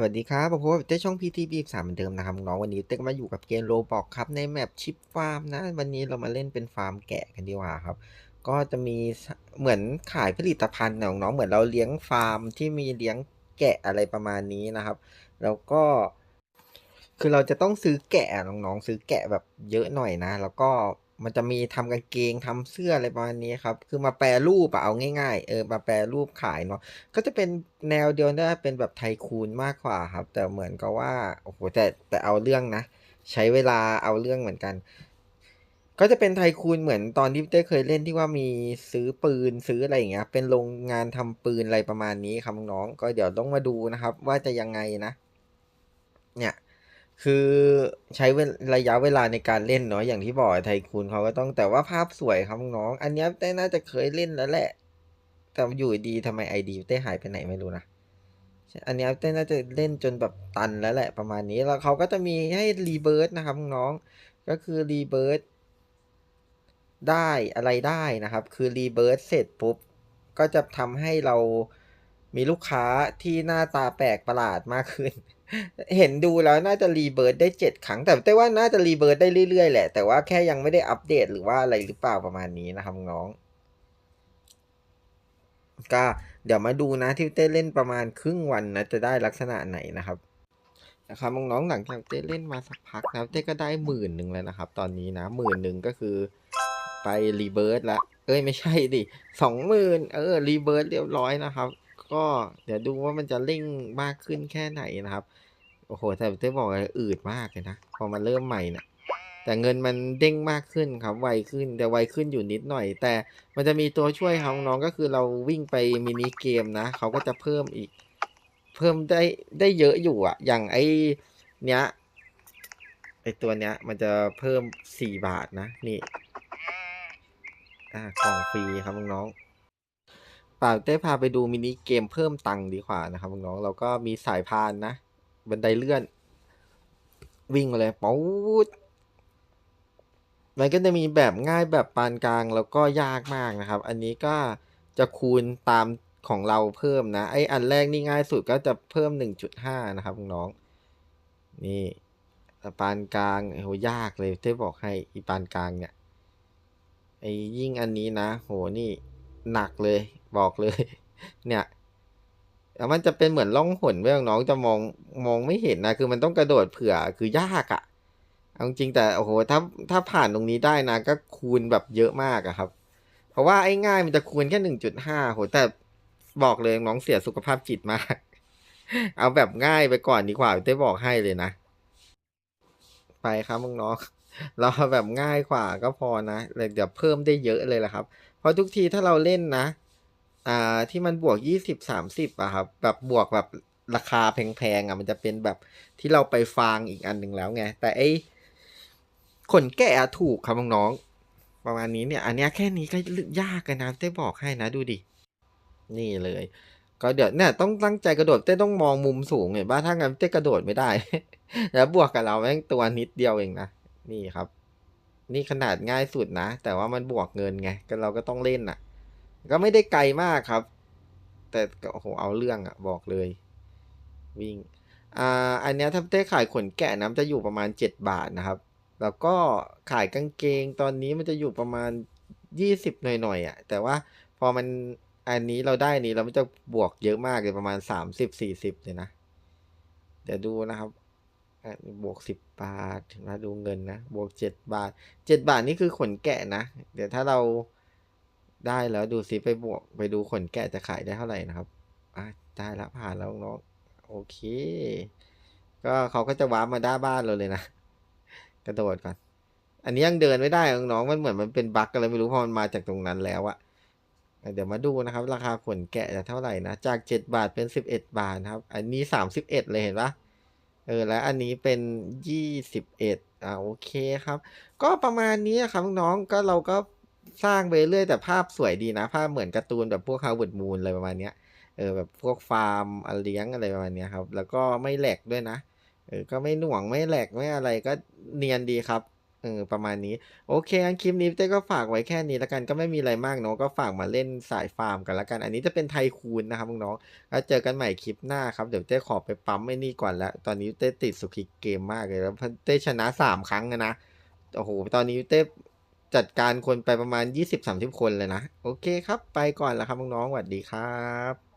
สวัสดีครับผมพบกับเต้ช่อง PTB สามเหมือนเดิมนะครับน้องวันนี้เต้ก็มาอยู่กับเกมโรบอกครับในแมปชิปฟาร์มนะ วันนี้เรามาเล่นเป็นฟาร์มแกะกันดีกว่าครับ ก็จะมีเหมือนขายผลิตภัณฑ์นะน้องเหมือนเราเลี้ยงฟาร์มที่มีเลี้ยงแกะอะไรประมาณนี้นะครับ แล้วก็คือเราจะต้องซื้อแกะน้องๆซื้อแกะแบบเยอะหน่อยนะ แล้วก็ มันจะมีทำกางเกงทำเสื้ออะไรประมาณนี้ครับ คือมาแปรรูปอะเอาง่ายๆ เออ มาแปรรูปขายเนาะ ก็จะเป็นแนวเดียวได้เป็นแบบไทคูนมากกว่าครับ แต่เหมือนกับว่า โอ้โห แต่แต่เอาเรื่องนะ ใช้เวลาเอาเรื่องเหมือนกัน ก็จะเป็นไทคูนเหมือนตอนที่เต้เคยเล่นที่ว่ามีซื้อปืนซื้ออะไรอย่างเงี้ย เป็นโรงงานทำปืนอะไรประมาณนี้ครับน้อง ก็เดี๋ยวต้องมาดูนะครับ ว่าจะยังไงนะ เนี่ย คือใช้ระยะเวลาในการเล่นเนาะอย่างที่บอกไทคูนเขาก็ต้องแต่ว่าภาพสวยครับน้อง อันเนี้ยเต้น่าจะเคยเล่นแล้วแหละ แต่อยู่ดีทำไมไอดีเต้หายไปไหนไม่รู้นะอันเนี้ยเต้น่าจะเล่นจนแบบตันแล้วแหละประมาณนี้แล้วเขาก็จะมีให้รีเบิร์ดนะครับน้องก็คือรีเบิร์ดได้อะไรได้นะครับ คือรีเบิร์ดเสร็จปุ๊บก็จะทำให้เรา มีลูกค้าที่หน้าตาแปลกประหลาดมากขึ้น เห็นดูแล้วน่าจะรีเบิร์ดได้เจ็ดครั้ง แต่แต่ว่าน่าจะรีเบิร์ดได้เรื่อยๆแหละ แต่ว่าแค่ยังไม่ได้อัปเดตหรือว่าอะไรหรือเปล่าประมาณนี้นะครับน้อง ก็เดี๋ยวมาดูนะที่เต้เล่นประมาณครึ่งวันนะจะได้ลักษณะไหนนะครับนะครับน้องๆหลังจากเต้เล่นมาสักพักนะเต้ก็ได้หมื่นหนึ่งแล้วนะครับ ตอนนี้นะหมื่นหนึ่งก็คือไปรีเบิร์ดละเอ้ยไม่ใช่ดิสองหมื่นเออรีเบิร์ดเรียบร้อยนะครับ ก็เดี๋ยวดูว่ามันจะเร่งมากขึ้นแค่ไหนนะครับ โอ้โหแต่เต้บอกเลยอืดมากเลยนะ พอมาเริ่มใหม่นะแต่เงินมันเด้งมากขึ้นครับ ไวขึ้นแต่ไวขึ้นอยู่นิดหน่อย แต่มันจะมีตัวช่วยของน้องก็คือเราวิ่งไปมินิเกมนะเขาก็จะเพิ่มอีก เพิ่มได้ได้เยอะอยู่อะอย่างไอเนี้ยไอตัวเนี้ย มันจะเพิ่มสี่บาทนะนี่ อ่ากล่องฟรีครับน้องๆ ป่าเต้พาไปดูมินิเกมเพิ่มตังค์ดีกว่านะครับน้องเราก็มีสายพานนะ บันไดเลื่อน วิ่งมาเลยป๊ดมันก็จะมีแบบง่ายแบบปานกลางแล้วก็ยากมากนะครับ อันนี้ก็จะคูณตามของเราเพิ่มนะ ไออันแรกนี่ง่ายสุดก็จะเพิ่ม 1.5 นะครับน้องนี่ปานกลางโหยากเลยเต้บอกให้อีปานกลางเนี่ยไอยิ่งอันนี้นะ โหนี่ หนักเลย บอกเลย เนี่ยแล้วมันจะเป็นเหมือนล่องหนไว้น้องจะมองมองไม่เห็นนะ คือมันต้องกระโดดเผื่อคือยากอะ่ะเอาจริงแต่โอ้โหถ้าถ้าผ่านตรงนี้ได้นะ ก็คูณแบบเยอะมากอะครับ เพราะว่าไอ้ง่ายมันจะคูณแค่หนึ่งจุดห้าโหแต่บอกเลยน้องเสียสุขภาพจิตมาก เอาแบบง่ายไปก่อนดีกว่าได้บอกให้เลยนะ ไปครับน้องเราแบบง่ายกว่าก็พอนะเลยเดี๋ยวเพิ่มได้เยอะเลยแหละครับเพราะทุกทีถ้าเราเล่นนะ อ่าที่มันบวกยี่สิบสามสิบอะครับแบบบวกแบบราคาแพงๆอะมันจะเป็นแบบที่เราไปฟางอีกอันหนึ่งแล้วไง แต่ไอ้ขนแกะถูกครับน้องๆประมาณนี้เนี่ย อันนี้แค่นี้ก็ยากกันนะเต้บอกให้นะดูดิ นี่เลย ก็เดี๋ยวเนี่ยต้องตั้งใจกระโดดเต้ต้องมองมุมสูงเห็นป่ะถ้างั้นเต้กระโดดไม่ได้ แล้วบวกกับเราแม่งตัวนิดเดียวเองนะนี่ครับ นี่ขนาดง่ายสุดนะ แต่ว่ามันบวกเงินไง ก็เราก็ต้องเล่นอะ ก็ไม่ได้ไกลมากครับ แต่โอ้โหเอาเรื่องอะ บอกเลย วิ่ง อ่า อันนี้ถ้าเต้ขายขนแกะน้ำจะอยู่ประมาณเจ็ดบาทนะครับ แล้วก็ขายกางเกงตอนนี้มันจะอยู่ประมาณยี่สิบหน่อยๆอะ แต่ว่าพอมันอันนี้เราได้นี้เรามันจะบวกเยอะมากเลยประมาณสามสิบสี่สิบเลยนะ เดี๋ยวดูนะครับ บวกสิบบาทมาดูเงินนะบวกเจ็ดบาทเจ็ดบาทนี่คือขนแกะนะ เดี๋ยวถ้าเราได้แล้วดูซิไปบวกไปดูขนแกะจะขายได้เท่าไหร่นะครับอะได้แล้วผ่านแล้วน้องโอเค ก็เขาก็จะว้ามาด้าบ้านเราเลยนะกระโดดก่อน อันนี้ยังเดินไม่ได้น้องมันเหมือนมันเป็นบั๊กอะไรไม่รู้เพราะมันมาจากตรงนั้นแล้วอะเดี๋ยวมาดูนะครับ ราคาขนแกะจะเท่าไหร่นะจากเจ็ดบาทเป็นสิบเอ็ดบาทนะครับ อันนี้สามสิบเอ็ดเลยเห็นปะ เออแล้วอันนี้เป็นยี่สิบเอ็ดอ่าโอเคครับ ก็ประมาณนี้ครับน้องก็เราก็สร้างไปเรื่อยแต่ภาพสวยดีนะ ภาพเหมือนการ์ตูนแบบพวกฮาวเวิร์ดมูนอะไรประมาณเนี้ยเออแบบพวกฟาร์มเลี้ยงอะไรประมาณเนี้ยครับ แล้วก็ไม่แหลกด้วยนะเออก็ไม่หน่วงไม่แหลกไม่อะไรก็เนียนดีครับ เออประมาณนี้ โอเคงั้นคลิปนี้เต้ก็ฝากไว้แค่นี้แล้วกันก็ไม่มีอะไรมากเนาะก็ฝากมาเล่นสายฟาร์มกันแล้วกัน อันนี้จะเป็นไทคูนนะครับน้องๆแล้วเจอกันใหม่คลิปหน้าครับ เดี๋ยวเต้ขอไปปั๊มไอ้นี่ก่อนแล้วตอนนี้เต้ติดสุขิกเกมมากเลยแล้วเต้ชนะสามครั้งอะนะโอ้โหตอนนี้เต้จัดการคนไปประมาณ 20-30 คนเลยนะ โอเคครับ ไปก่อนแล้วครับน้องๆสวัสดีครับ